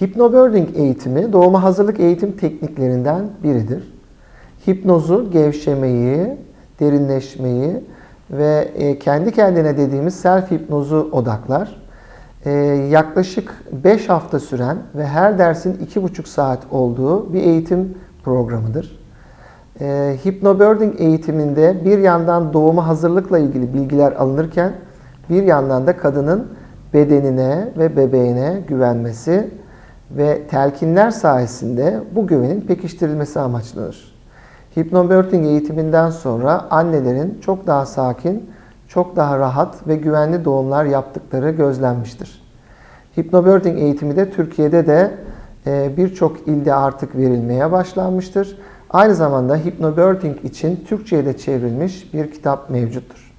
Hypnobirthing eğitimi doğuma hazırlık eğitim tekniklerinden biridir. Hipnozu, gevşemeyi, derinleşmeyi ve e, kendi kendine dediğimiz self hipnozu odaklar. E, yaklaşık 5 hafta süren ve her dersin 2,5 saat olduğu bir eğitim programıdır. E, Hypnobirthing eğitiminde bir yandan doğuma hazırlıkla ilgili bilgiler alınırken bir yandan da kadının bedenine ve bebeğine güvenmesi ve telkinler sayesinde bu güvenin pekiştirilmesi amaçlanır. Hypnobirthing eğitiminden sonra annelerin çok daha sakin, çok daha rahat ve güvenli doğumlar yaptıkları gözlenmiştir. Hypnobirthing eğitimi de Türkiye'de de e, birçok ilde artık verilmeye başlanmıştır. Aynı zamanda Hypnobirthing için Türkçe'ye de çevrilmiş bir kitap mevcuttur.